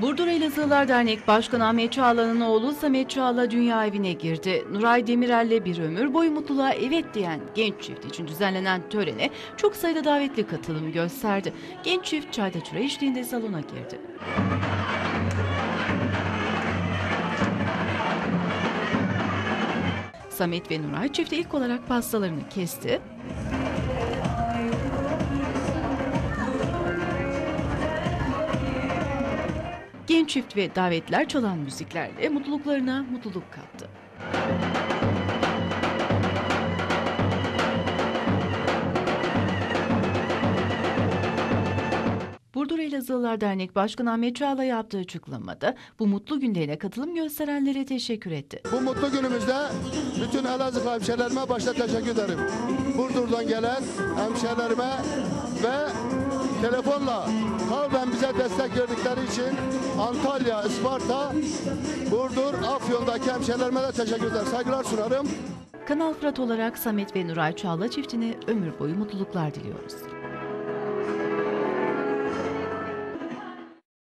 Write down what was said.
Burdur Elazığlılar Dernek Başkanı Ahmet Çağla'nın oğlu Samet Çağla dünya evine girdi. Nuray Demirel'le bir ömür boyu mutluluğa evet diyen genç çift için düzenlenen törene çok sayıda davetli katılım gösterdi. Genç çift çayda çıra eşliğinde salona girdi. Samet ve Nuray çifti ilk olarak pastalarını kesti. Genç çift ve davetler çalan müziklerle mutluluklarına mutluluk kattı. Burdur Elazığlılar Dernek Başkanı Ahmet Çağla yaptığı açıklamada bu mutlu günlerine katılım gösterenlere teşekkür etti. Bu mutlu günümüzde bütün Elazığ hemşehrilerime başta teşekkür ederim. Burdur'dan gelen hemşehrilerime ve telefonla kalben bize destek verdikleri için Antalya, Isparta, Burdur, Afyon'daki hemşehrilerime de teşekkür ederim. Saygılar sunarım. Kanal Fırat olarak Samet ve Nuray Çağla çiftine ömür boyu mutluluklar diliyoruz.